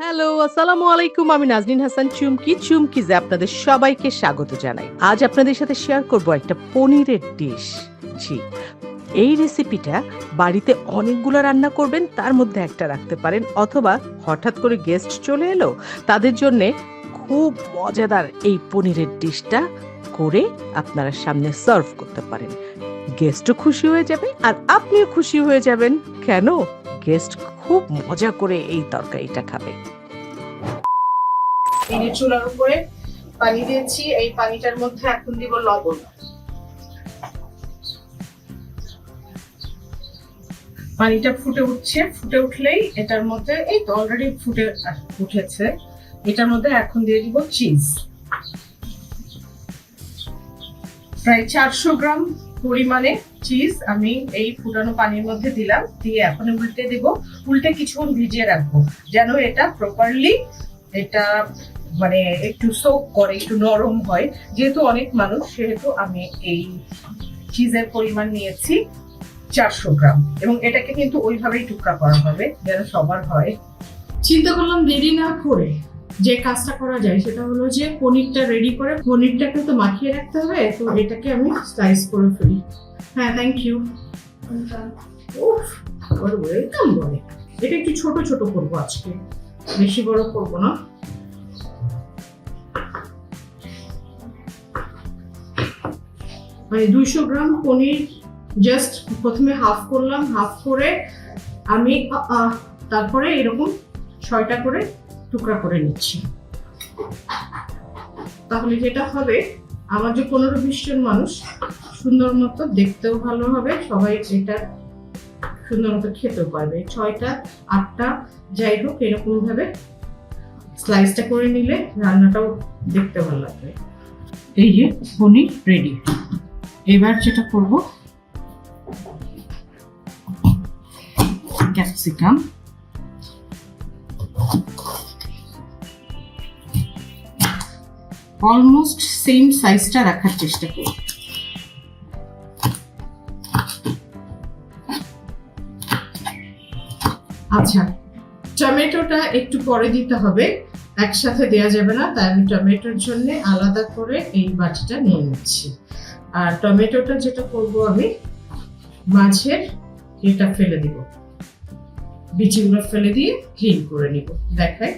Hello আসসালামু আলাইকুম, আমি নাজনীন হাসান। চুমকি চুমকিজে আপনাদের সবাইকে স্বাগত জানাই। আজ আপনাদের সাথে শেয়ার করব একটা পনিরের ডিশ জি, এই রেসিপিটা বাড়িতে অনেকগুলো রান্না করবেন, তার মধ্যে একটা রাখতে পারেন, অথবা হঠাৎ করে গেস্ট চলে এলো, তাদের জন্য খুব মজাদার এই পনিরের ডিশটা করে আপনারা সামনে সার্ভ করতে পারেন। গেস্টও খুশি হয়ে যাবে, আর আপনিও খুশি হয়ে যাবেন। কেন? গেস্ট খুব মজা করে এই তরকারিটা খাবে। এই চুলার উপরে পানি দিয়েছি, এই পানিটার মধ্যে এখন দিব লবণ। পানিটা ফুটে উঠছে, ফুটে উঠলেই এটার মধ্যে, এই তো অলরেডি ফুটে উঠেছে, এটার মধ্যে এখন দিয়ে দিব চিজ প্রায় চারশো গ্রাম পরিমাণে চিজ আমি এই ফুটানো পানির মধ্যে দিলাম, দিয়ে এখন উল্টে দেব। উল্টে কিছুক্ষণ ভিজিয়ে রাখব, যেন এটা প্রপারলি এটা মানে একটু সোক করে, একটু নরম হয়। যেহেতু অনেক মানুষ, সেহেতু আমি এই চিজের পরিমাণ নিয়েছি চারশো গ্রাম। এবং এটাকে কিন্তু ওইভাবেই টুকরা করা হবে, যেন সবার হয়। চিন্তা করলাম দেরি না করে যে কাজটা করা যায় সেটা হলো যে পনিরটা রেডি করে, পনিরটাকে তো মাখিয়ে রাখতে হবে, তো এটাকে আমি স্লাইস করে ফেলি। হ্যাঁ থ্যাংক ইউ ওয়েলকাম বলে। এটা একটু ছোট ছোট করব আজকে। বেশি বড় করব না। মানে দুইশো গ্রাম পনির জাস্ট প্রথমে হাফ করলাম হাফ করে আমি তারপরে এরকম ছয়টা করে টুকরা করে নিচ্ছি। তাহলে যেটা হবে, আমার যে পনেরো বিশ জন মানুষ, সুন্দর মতো দেখতেও ভালো হবে, সবাই এটা সুন্দর মতো খেতেও পারবে। ছয়টা, আটটা, যাই হোক এরকম ভাবে স্লাইসটা করে নিলে রান্নাটাও দেখতে ভালো লাগবে। এই যে পনির রেডি এবার যেটা করব ক্যাপসিকাম অলমোস্ট সেম সাইজটা রাখার চেষ্টা করি। আচ্ছা টমেটোটা একটু পরে দিতে হবে। একসাথে দেওয়া যাবে না, তাই আমি টমেটোর জন্য আলাদা করে এই বাটিটা নিয়ে নিচ্ছি। আর টমেটোটা যেটা করব আমি, মাছের এটা ফেলে দিব। বিচিগুলো ফেলে দিয়ে ক্লিন করে নিব। দেখায়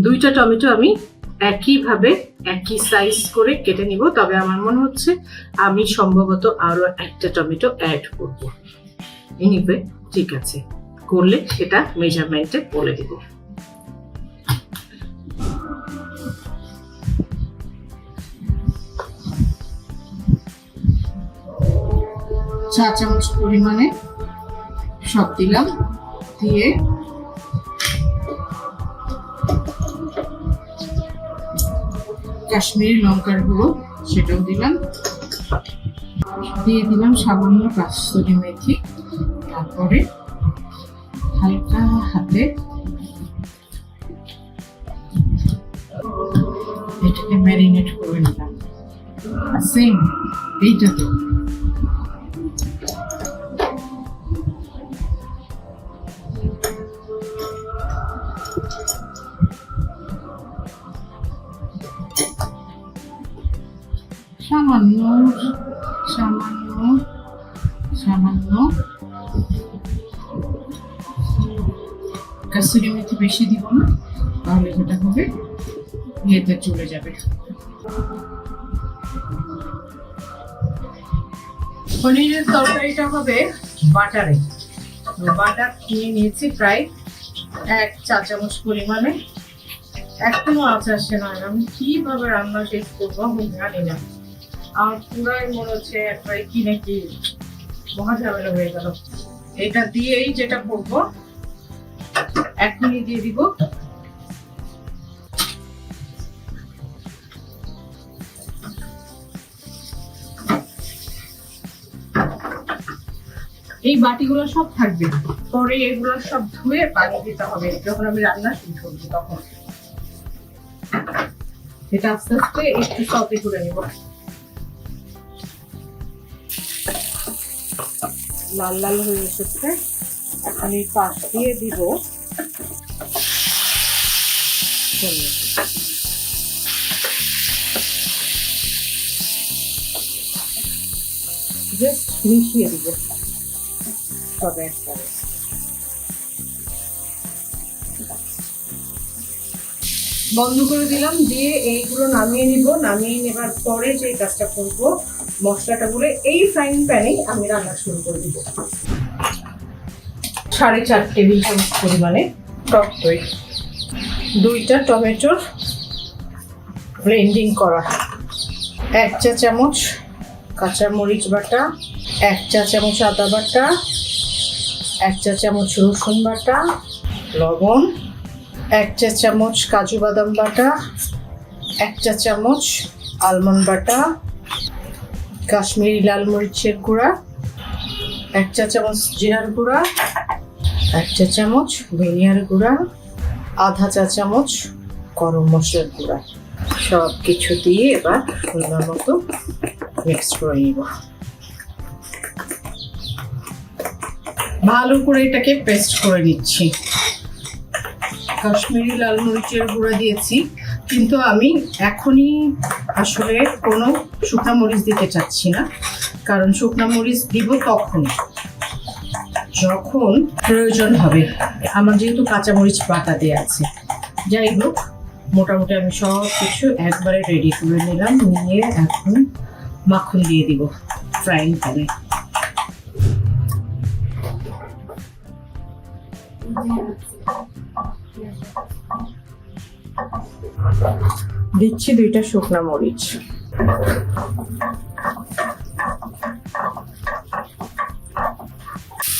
দুইটা টমেটো আমি একইভাবে, একই সাইজ করে কেটে নিব। তবে আমার মনে হচ্ছে আমি সম্ভবত আরও একটা টমেটো অ্যাড করব। এনিওয়ে ঠিক আছে। করলে সেটা মেজারমেন্টে বলে দিব। চা চামচ পরিমাণে সব দিলাম। দিয়ে কাশ্মীরি লঙ্কার গুঁড়ো, সেটাও দিলাম। দিয়ে দিলাম সামান্য কাস্তরি মেথি। তারপরে হালকা হাতে এটাকে ম্যারিনেট করে নিলাম। সেম এইটা তো। সামান্য সামান্য সামান্য। কাসুরি মেথি বেশি দিব না, তাহলে যেটা হবে, ইয়েতে চলে যাবে। পনিরের তরকারিটা হবে বাটারে। বাটার কিনে নিয়েছি প্রায় এক চা চামচ পরিমাণে। এখনও আঁচ আসছে না, আমি কীভাবে রান্না শেষ করব আমি জানি না। আমার পুরাই মনে হচ্ছে একবারে কি নাকি মহা ঝামেলা হয়ে গেল। এটা দিয়েই যেটা করব, এখনই দিয়ে দিব। এই বাটিগুলো সব থাকবে। পরে এগুলো সব ধুয়ে পানি দিতে হবে। যখন আমি রান্না শুরু করব তখন। এটা আস্তে আস্তে একটু সতে করে নেব। লাল লাল হয়ে এসেছে। এখন এই পাশ দিয়ে দিব। জাস্ট মিশিয়ে দিব। সব একবারে বন্ধ করে দিলাম, দিয়ে এইগুলো নামিয়ে নিব। নামিয়ে নেবার পরে যে কাজটা করব মশলাটা গুলে এই ফ্রাইং প্যানে আমি রান্না শুরু করে দিব। সাড়ে চার টেবিল চামচ পরিমাণে টক দই। দুইটা টমেটোর ব্লেন্ডিং করা। এক চা চামচ কাঁচা মরিচ বাটা, এক চা চামচ আদা বাটা, এক চা চামচ রসুন বাটা, লবণ, এক চা চামচ কাজু বাদাম বাটা, এক চা চামচ আলমন্ড বাটা কাশ্মীরি লাল মরিচের গুঁড়া, এক চা চামচ জিরার গুঁড়া, এক চা চামচ ধনিয়ার গুঁড়া, আধা চা চামচ গরম মশলার গুঁড়া। সব কিছু দিয়ে এবার সুন্দর মতো মিক্স করে নিব। ভালো করে এটাকে পেস্ট করে নিচ্ছি। কাশ্মীরি লাল মরিচের গুঁড়া দিয়েছি। কিন্তু আমি এখনই আসলে কোনো শুকনা মরিচ দিতে চাচ্ছি না, কারণ শুকনা মরিচ দিব তখন যখন প্রয়োজন হবে, আমার যেহেতু কাঁচা মরিচ বাটা দেওয়া আছে। যাই হোক, মোটামুটি আমি সব কিছু একবারে রেডি করে নিলাম, নিয়ে এখন মাখন দিয়ে দিব ফ্রাইং প্যানে দিচ্ছি দুইটা শুকনা মরিচ।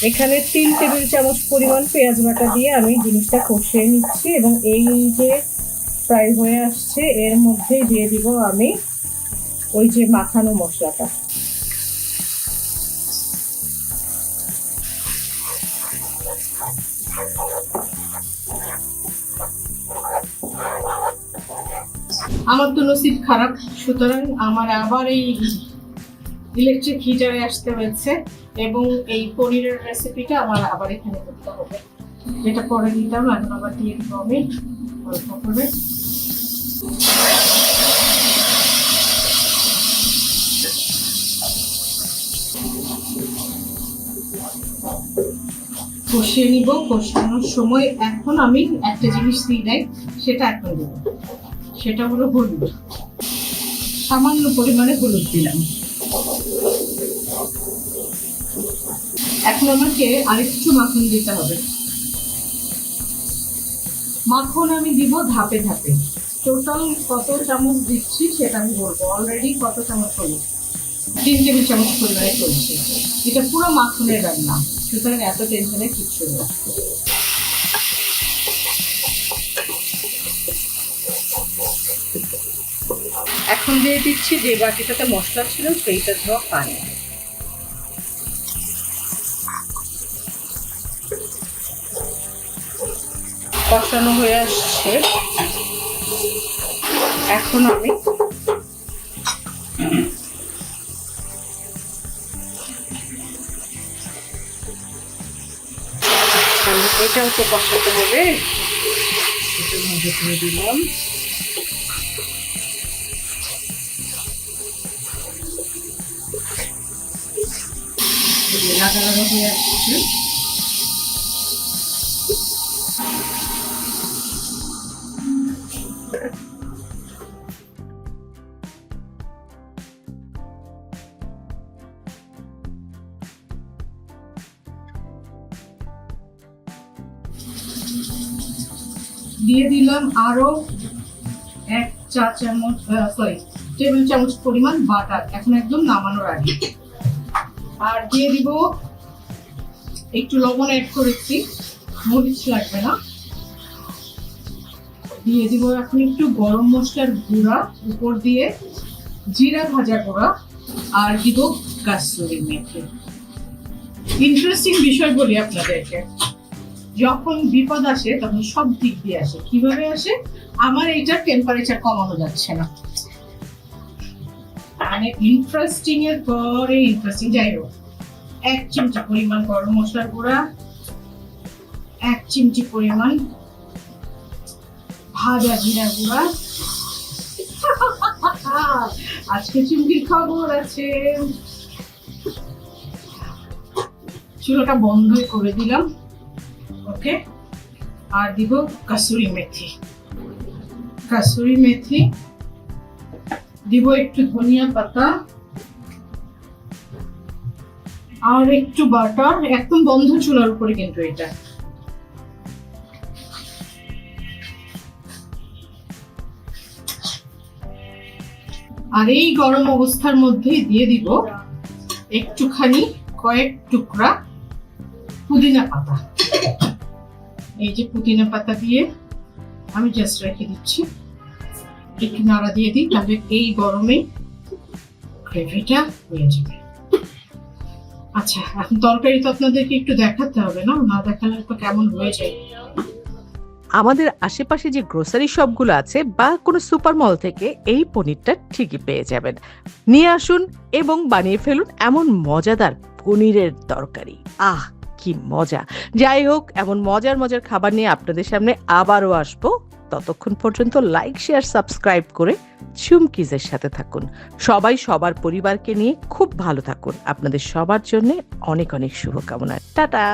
এখানে তিন টেবিল চামচ পরিমাণ পেঁয়াজ বাটা দিয়ে আমি জিনিসটা কষিয়ে নিচ্ছি এবং এই যে ফ্রাই হয়ে আসছে, এর মধ্যে দিয়ে দিব আমি ওই যে মাখানো মশলাটা। আমার তো নসিব খারাপ, সুতরাং আমার আবার এই ইলেকট্রিক হিটারে আসতে হয়েছে এবং এই পনিরের রেসিপিটা আমার আবার এখানে করতে হবে। যেটা পরে দিতাম এখন আবার দিয়ে আমি অল্প করে। কষিয়ে নিব, কষানোর সময় এখন আমি একটা জিনিস দিই নাই সেটা এখন দেবো। সেটা হলো হলুদ। সামান্য পরিমাণে হলুদ দিলাম। এখন আমাকে আরেকটু মাখন দিতে হবে। মাখন আমি দিব ধাপে ধাপে। টোটাল কত চামচ দিচ্ছি সেটা আমি বলব। অলরেডি কত চামচ হলো তিন টেবিল চামচ পরিমাণে চলছে এটা পুরো মাখনের রান্না। সুতরাং এত টেনশনের কিচ্ছু নেই। এখন দিয়ে দিচ্ছি যে বাটিটাতে মশলা ছিল সেইটা ধোয়া পানি। কষানো হয়ে আসছে। এখন আমি এটাও তো কষাতে হবে। মধ্যে করে দিলাম। দিয়ে দিলাম আরও এক চা চামচ সরি টেবিল চামচ পরিমাণ বাটার। এখন একদম নামানোর আগে। আর দিয়ে দিব একটু লবণ অ্যাড করেছি মরিচ লাগবে না। দিয়ে দিব এখন একটু গরম মশলার গুঁড়া, উপর দিয়ে জিরা ভাজা গুঁড়া আর দিব কাসুরি মেথি। ইন্টারেস্টিং বিষয় বলি আপনাদেরকে। যখন বিপদ আসে, তখন সব দিক দিয়ে আসে। কীভাবে আসে? আমার এইটার টেম্পারেচার কমানো যাচ্ছে না। মানে ইন্টারেস্টিং এর পরে ইন্টারেস্টিং যাই হোক। এক চিমটি পরিমাণ গরম মশলার গুঁড়া, এক চিমটি পরিমাণ ভাজা জিরা গুঁড়া। আজকে চুমকির খবর আছে। চুলোটা বন্ধই করে দিলাম। ওকে, আর দিব কাসুরি মেথি। কাসুরি মেথি দিব একটু ধনিয়া পাতা আর একটু বাটার, একদম বন্ধ চুলার উপরে কিন্তু এটা। আর এই গরম অবস্থার মধ্যেই দিয়ে দিব একটুখানি কয়েক টুকরা পুদিনা পাতা। এই যে পুদিনা পাতা দিয়ে আমি জাস্ট রেখে দিচ্ছি। একটু নাড়া দিয়ে দিই তবে এই গরমে গ্রেভিটা হয়ে যাবে। আচ্ছা এখন তরকারি তো আপনাদেরকে একটু দেখাতে হবে না? না দেখালে তো কেমন হয়ে যায়? আমাদের আশেপাশে যে গ্রোসারি শপগুলো আছে বা কোনো সুপার মল থেকে এই পনিরটা ঠিকই পেয়ে যাবেন। নিয়ে আসুন এবং বানিয়ে ফেলুন এমন মজাদার পনিরের তরকারি। আহ, কি মজা! যাই হোক, এমন মজার মজার খাবার নিয়ে আপনাদের সামনে আবারও আসব। ততক্ষণ পর্যন্ত লাইক শেয়ার সাবস্ক্রাইব করে চুমকিজের সাথে থাকুন। সবাই সবার পরিবারকে নিয়ে খুব ভালো থাকুন। আপনাদের সবার জন্য অনেক অনেক শুভকামনা। টাটা!